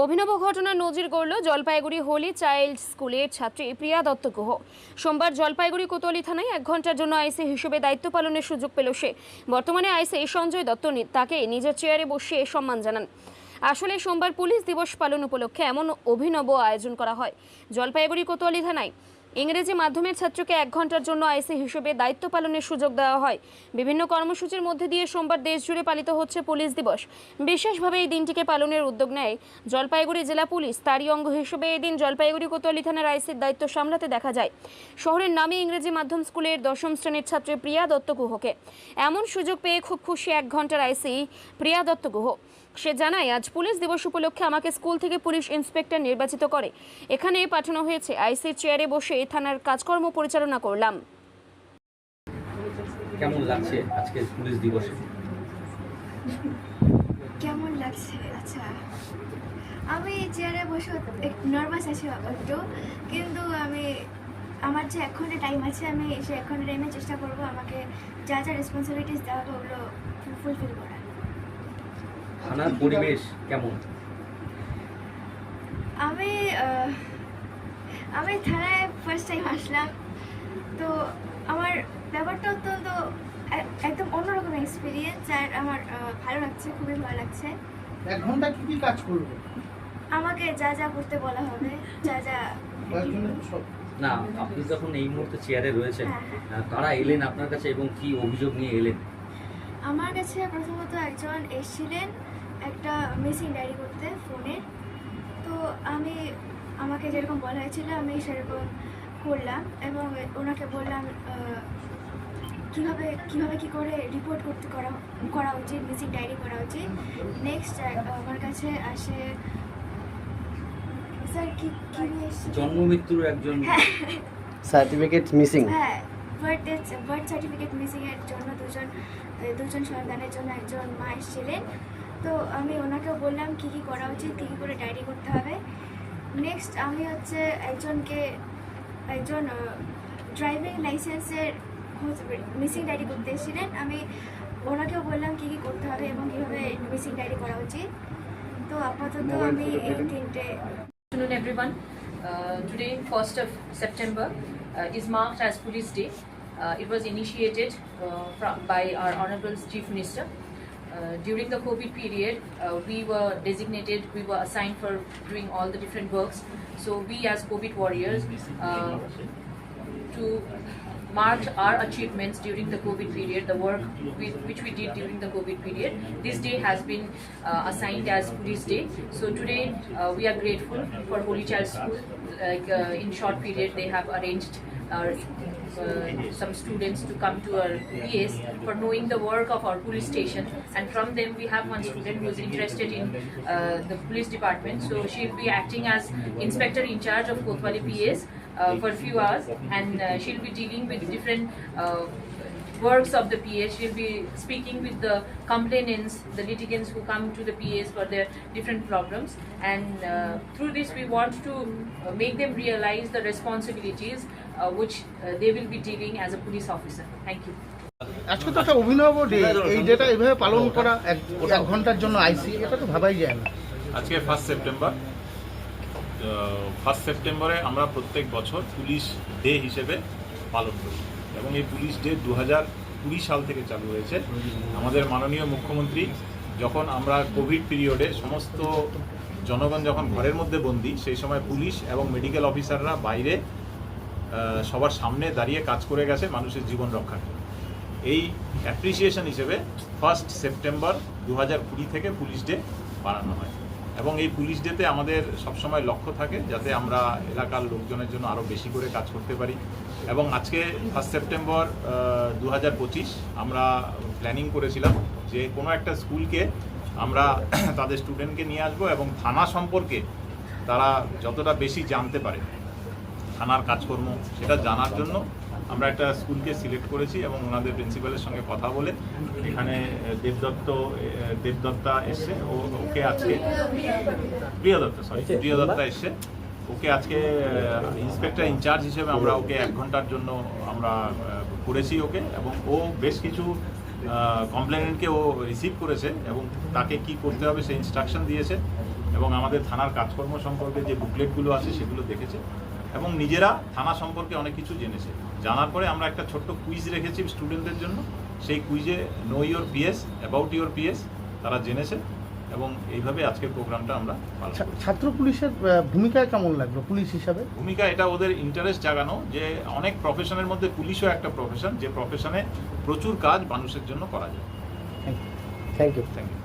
অভিনব ঘটনার নজির গড়ল জলপাইগুড়ি হোলি চাইল্ড স্কুলের ছাত্রী প্রিয়া দত্ত গুহ। সোমবার জলপাইগুড়ি কোতোয়ালি থানায় এক ঘণ্টার জন্য আইসি হিসেবে দায়িত্ব পালনের সুযোগ পেল সে। বর্তমানে আইসি সঞ্জয় দত্ত তাকে নিজের চেয়ারে বসিয়ে সম্মান জানান। আসলে সোমবার পুলিশ দিবস পালন উপলক্ষে এমন অভিনব আয়োজন করা হয়। জলপাইগুড়ি কোতোয়ালি থানায় ইংরেজি মাধ্যমের ছাত্রকে এক ঘণ্টার জন্য আইসি হিসেবে দায়িত্ব পালনের সুযোগ দেওয়া হয়। বিভিন্ন কর্মসূচির মধ্যে দিয়ে সোমবার দেশ জুড়ে পালিত হচ্ছে পুলিশ দিবস। বিশেষভাবে এই দিনটিকে পালনের উদ্যোগ নেয় জলপাইগুড়ি জেলা পুলিশ। তারই অঙ্গ হিসেবে এদিন জলপাইগুড়ি কোতোয়ালি থানার আইসির দায়িত্ব সামলাতে দেখা যায়। শহরের নামে ইংরেজি মাধ্যম স্কুলের দশম শ্রেণির ছাত্রী প্রিয়া দত্ত গুহকে। এমন সুযোগ পেয়ে খুব খুশি এক ঘণ্টার আইসি প্রিয়া দত্ত গুহ। সে জানায় আজ পুলিশ দিবস উপলক্ষে আমাকে স্কুল থেকে পুলিশ ইন্সপেক্টর নির্বাচিত করে। এখানে পাঠানো হয়েছে। আইসির চেয়ারে বসে থানার কাজকর্ম পরিচালনা করলাম। কেমন লাগছে আজকে পুলিশ দিবসে? কেমন লাগছে? আচ্ছা আমি চেয়ারে বসে একটু নার্ভাস আছি একটু কিন্তু আমি আমার যে এক ঘণ্টা টাইম আছে আমি সে এক ঘণ্টা টাইমে চেষ্টা করব আমাকে যা যা রেসপন্সিবিলিটিস দেওয়া হবে ওগুলো ফুলফিল থানার পরিবেশ কেমন? আমি আমি থানায় ফার্স্ট টাইম আসলাম। তো আমার ব্যাপারটা অত্যন্ত একদম অন্যরকম এক্সপিরিয়েন্স আর আমার ভালো লাগছে খুবই ভালো লাগছে। এক ঘণ্টা কি কি কাজ করব? আমাকে যা যা করতে বলা হবে যা যা না আপনি যখন এই মুহূর্তে চেয়ারে রয়েছেন হ্যাঁ। আহ, কারা এলেন আপনার কাছে এবং কি অভিযোগ নিয়ে এলেন? আমার কাছে প্রথমত একজন এসেছিলেন একটা মিসিং ডায়েরি করতে ফোনে তো আমি আমাকে যেরকম বলা হয়েছিল আমি সেরকম করলাম এবং ওনাকে বললাম কীভাবে কীভাবে কি করে রিপোর্ট করতে করা করা উচিত মিসিং ডায়েরি করা উচিত। নেক্সট আমার কাছে আসে স্যার কি কি নিয়ে জন্ম মৃত্যুর একজন হ্যাঁ। সার্টিফিকেট মিসিং হ্যাঁ বার্থ বার্থ সার্টিফিকেট মিসিং এর জন্য দুজন দুজন সন্তানের জন্য একজন মা এসেছিলেন তো আমি ওনাকে বললাম কি কি করা উচিত কী কী করে ডায়েরি করতে হবে নেক্সট আমি হচ্ছে একজনকে একজন ড্রাইভিং লাইসেন্সের মিসিং ডায়েরি করতে এসেছিলেন আমি ওনাকেও বললাম কি কি করতে হবে এবং কীভাবে মিসিং ডায়েরি করা উচিত তো আপাতত আমি এই তিনটে. Uh, today, 1st of September, uh, is marked as Police Day. Uh, it was initiated uh, from, by our Honorable Chief Minister. Uh, during the COVID period, uh, we were designated, we were assigned for doing all the different works. So we as COVID warriors, uh, to mark our achievements during the COVID period, the work we, which we did during the COVID period. This day has been uh, assigned as Police Day. So today uh, we are grateful for Holy Child School. Like uh, in short period, they have arranged our, uh, some students to come to our PS for knowing the work of our police station. And from them, we have one student who is interested in uh, the police department. So she'll be acting as inspector in charge of Kotwali PS uh, for a few hours, and uh, she'll be dealing with different. Uh, works of the PS. She'll be speaking with the complainants, the litigants who come to the PS for their different problems. And uh, through this, we want to uh, make them realize the responsibilities uh, which uh, they will be dealing as a police officer. Thank you. আজকে তো একটা অভিনব day এই data এভাবে পালন করা এক ঘণ্টার জন্য আইসি এটা তো ভাবাই যায় না আজকে ফার্স্ট সেপ্টেম্বর ফার্স্ট সেপ্টেম্বরে আমরা প্রত্যেক বছর পুলিশ ডে হিসেবে পালন করি। এবং এই পুলিশ ডে দু হাজার কুড়ি সাল থেকে চালু হয়েছে। আমাদের মাননীয় মুখ্যমন্ত্রী যখন আমরা কোভিড পিরিয়ডে সমস্ত জনগণ যখন ঘরের মধ্যে বন্দি, সেই সময় পুলিশ এবং মেডিকেল অফিসাররা বাইরে সবার সামনে দাঁড়িয়ে কাজ করে গেছে মানুষের জীবন রক্ষা করে এই অ্যাপ্রিসিয়েশন হিসেবে ফার্স্ট সেপ্টেম্বর দু হাজার কুড়ি থেকে পুলিশ ডে বানানো হয়। এবং এই পুলিশ ডেতে আমাদের সবসময় লক্ষ্য থাকে যাতে আমরা এলাকার লোকজনের জন্য আরও বেশি করে কাজ করতে পারি। এবং আজকে ফার্স্ট সেপ্টেম্বর দু হাজার পঁচিশ আমরা প্ল্যানিং করেছিলাম যে কোনো একটা স্কুলকে আমরা তাদের স্টুডেন্টকে নিয়ে আসব এবং থানা সম্পর্কে তারা যতটা বেশি জানতে পারে, থানার কাজকর্ম সেটা জানার জন্য আমরা একটা স্কুলকে সিলেক্ট করেছি এবং ওনাদের প্রিন্সিপালের সঙ্গে কথা বলে এখানে দেবদত্ত দেবদত্তা এসছে। ও, ওকে আজকে প্রিয় দত্ত সরি প্রিয় দত্তা এসছে। ওকে আজকে ইন্সপেক্টর ইনচার্জ হিসেবে আমরা ওকে এক ঘণ্টার জন্য আমরা করেছি ওকে এবং ও বেশ কিছু কমপ্লেনেন্টকে ও রিসিভ করেছে এবং তাকে কি করতে হবে সেই ইনস্ট্রাকশন দিয়েছে এবং আমাদের থানার কাজকর্ম সম্পর্কে যে বুকলেটগুলো আছে সেগুলো দেখেছে। এবং নিজেরা থানা সম্পর্কে অনেক কিছু জেনেছে। জানার পরে আমরা একটা ছোট্ট কুইজ রেখেছি স্টুডেন্টদের জন্য। সেই কুইজে know your PS about your PS তারা জেনেছে এবং এইভাবে আজকের প্রোগ্রামটা আমরা ছাত্র পুলিশের ভূমিকা কেমন লাগল পুলিশ হিসাবে? ভূমিকা এটা ওদের ইন্টারেস্ট জাগানো যে অনেক প্রফেশনের মধ্যে পুলিশও একটা প্রফেশন যে প্রফেশনে প্রচুর কাজ মানুষের জন্য করা যায়। Thank you thank you